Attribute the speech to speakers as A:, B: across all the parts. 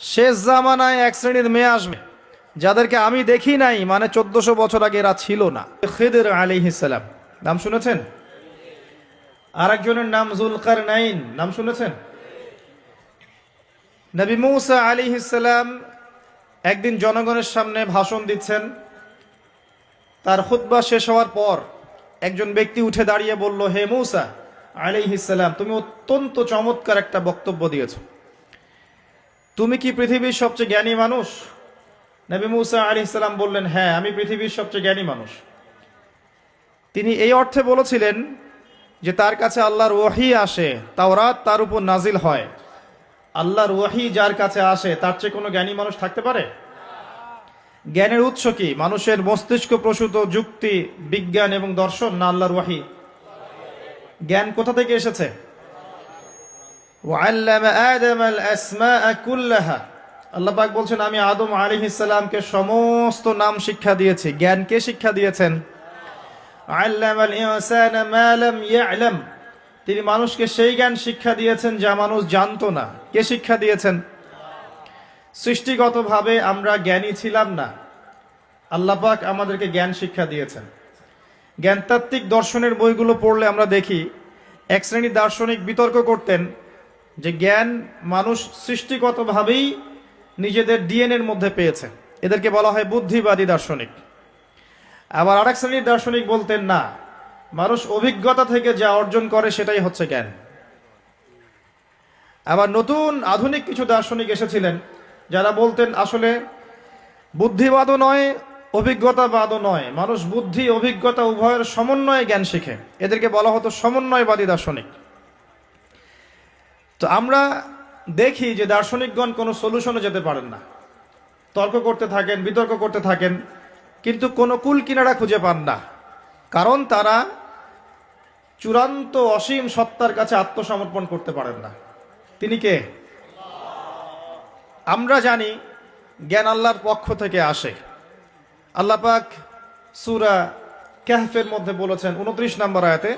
A: শেষ জামানায় এক শ্রেণির মেয়ে আসবে, যাদেরকে আমি দেখি নাই মানে চোদ্দশো বছর আগে এরা ছিল না। খেদের আলী ইসালাম নাম শুনেছেন? আরেকজনের নাম জুলকার নাইন নাম শুনেছেন? নবী মৌসা আলী ইসালাম একদিন জনগণের সামনে ভাষণ দিচ্ছেন। তার খুতবা শেষ হওয়ার পর একজন ব্যক্তি উঠে দাঁড়িয়ে বলল, হে মৌসা আলী ইসালাম তুমি অত্যন্ত চমৎকার একটা বক্তব্য দিয়েছ। তুমি কি পৃথিবীর সবচেয়ে জ্ঞানী মানুষ? নবী মুসা আলী ইসলাম বললেন হ্যাঁ আমি পৃথিবীর সবচেয়ে জ্ঞানী মানুষ। তিনি এই অর্থে বলেছিলেন যে তার কাছে আল্লাহর ওয়াহি আসে, তাওরাত তার উপর নাজিল হয়। আল্লাহর ওয়াহি যার কাছে আসে, তার চেয়ে কোনো জ্ঞানী মানুষ থাকতে পারে? জ্ঞানের উৎস কি? মানুষের মস্তিষ্ক প্রসূত যুক্তি, বিজ্ঞান এবং দর্শন না আল্লাহর ওয়াহি? জ্ঞান কোথা থেকে এসেছে? ওয়াল্লামা আদম আল আসমা কুল্লাহা। আল্লাহ বলছেন, আমি আদম আলাইহিস সালামকে সমস্ত নাম শিক্ষা দিয়েছি। জ্ঞানকে শিক্ষা দিয়েছেন? আল্লামাল ইনসানা মা লাম ইয়ালাম। তিনি মানুষকে সেই জ্ঞান শিক্ষা দিয়েছেন যা মানুষ জানতো না। কে শিক্ষা দিয়েছেন? সৃষ্টিগতভাবে আমরা জ্ঞানী ছিলাম না। আল্লাপাক আমাদেরকে জ্ঞান শিক্ষা দিয়েছেন। জ্ঞানতাত্ত্বিক দর্শনের বইগুলো পড়লে আমরা দেখি, এক শ্রেণি দার্শনিক বিতর্ক করতেন যে জ্ঞান মানুষ সৃষ্টিগতভাবেই নিজেদের ডিএনএর মধ্যে পেয়েছে। এদেরকে বলা হয় বুদ্ধিবাদী দার্শনিক। আবার আরেক শ্রেণির দার্শনিক বলতেন, না, মানুষ অভিজ্ঞতা থেকে যা অর্জন করে সেটাই হচ্ছে জ্ঞান। আবার নতুন আধুনিক কিছু দার্শনিক এসেছিলেন, যারা বলতেন, আসলে বুদ্ধিবাদও নয়, অভিজ্ঞতাবাদও নয়। মানুষ বুদ্ধি, অভিজ্ঞতা, উভয়ের সমন্বয়ে জ্ঞান শিখে। এদেরকে বলা হতো সমন্বয়বাদী দার্শনিক। তো আমরা দেখি যে দার্শনিকগণ কোনো সলিউশনে যেতে পারেন না। তর্ক করতে থাকেন, বিতর্ক করতে থাকেন, কিন্তু কোনো কুল কিনারা খুঁজে পান না। কারণ তারা চূড়ান্ত অসীম সত্তার কাছে আত্মসমর্পণ করতে পারেন না। তিনি কে? আমরা জানি জ্ঞান আল্লাহর পক্ষ থেকে আসে। আল্লাহ পাক সুরা ক্যাহফের মধ্যে বলেছেন, উনত্রিশ নম্বর আয়াতে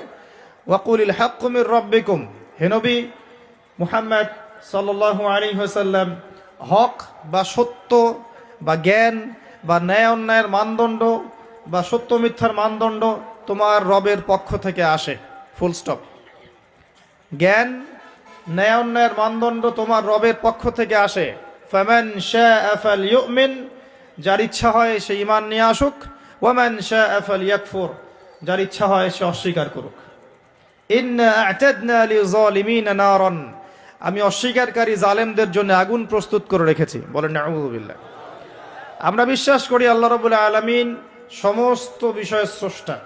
A: ওয়াকুলিল হাক্কুমির রব্বিকুম। হেনবি মুহাম্মদ সাল্লাল্লাহু আলাইহি ওয়াসাল্লাম হক বা সত্য বা জ্ঞান বা ন্যায় অন্যায়ের মানদণ্ড বা সত্য মিথ্যার মানদণ্ড তোমার রবের পক্ষ থেকে আসে। ফুল স্টপ জ্ঞান, ন্যায় অন্যায়ের মানদণ্ড তোমার রবের পক্ষ থেকে আসে। ফামান শাআ ইউমিন যার ইচ্ছা হয় সে ইমান নিয়ে আসুক। ওয়ামান শাআ ফালইয়াকফুর, যার ইচ্ছা হয় সে অস্বীকার করুক। ইন্না আ'তাদনা লিযালিমিনা নারান আমি অস্বীকারী জালেমদের জন্য আগুন প্রস্তুত করে রেখেছি। বলেন আমরা বিশ্বাস করি আল্লাহ রাব্বুল আলামিন সমস্ত বিষয়ের স্রষ্টা।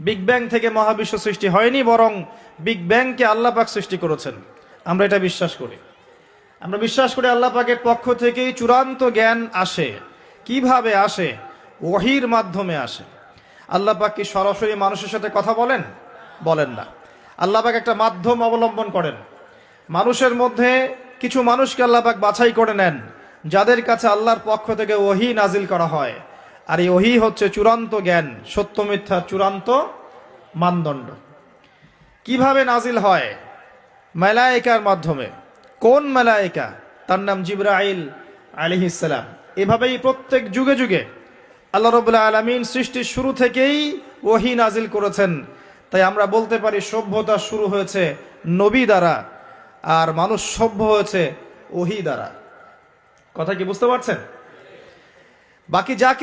A: বিগ ব্যাং থেকে মহাবিশ্ব সৃষ্টি হয়নি, বরং বিগ ব্যাংকে আল্লাহ পাক সৃষ্টি করেছেন। আমরা এটা বিশ্বাস করি। আমরা বিশ্বাস করি আল্লাহ পাকের পক্ষ থেকেই চূড়ান্ত জ্ঞান আসে। কীভাবে আসে? ওহির মাধ্যমে আসে। আল্লাহ পাক কি সরাসরি মানুষের সাথে কথা বলেন? বলেন না। আল্লাহ পাক একটা মাধ্যম অবলম্বন করেন। মানুষের মধ্যে কিছু মানুষকে আল্লাহ পাক বাছাই করে নেন, যাদের কাছে আল্লাহর পক্ষ থেকে ওহি নাজিল করা হয়। আর এই ওহি হচ্ছে চূড়ান্ত জ্ঞান, সত্য মিথ্যা চূড়ান্ত মানদণ্ড। কীভাবে নাজিল হয়? মেলায়িকার মাধ্যমে। কোন মেলায়িকা? তার নাম জিব্রাইল আলিহিসাল্লাম এভাবেই প্রত্যেক যুগে যুগে আল্লাহ রবুল্লাহ আলমিন সৃষ্টির শুরু থেকেই ওহি নাজিল করেছেন। তাই আমরা বলতে পারি সভ্যতা শুরু হয়েছে নবী দ্বারা। আর মানুষ সভ্য হয়েছে ওহি দ্বারা। কথা কি বুঝতে পারছেন? বাকি যা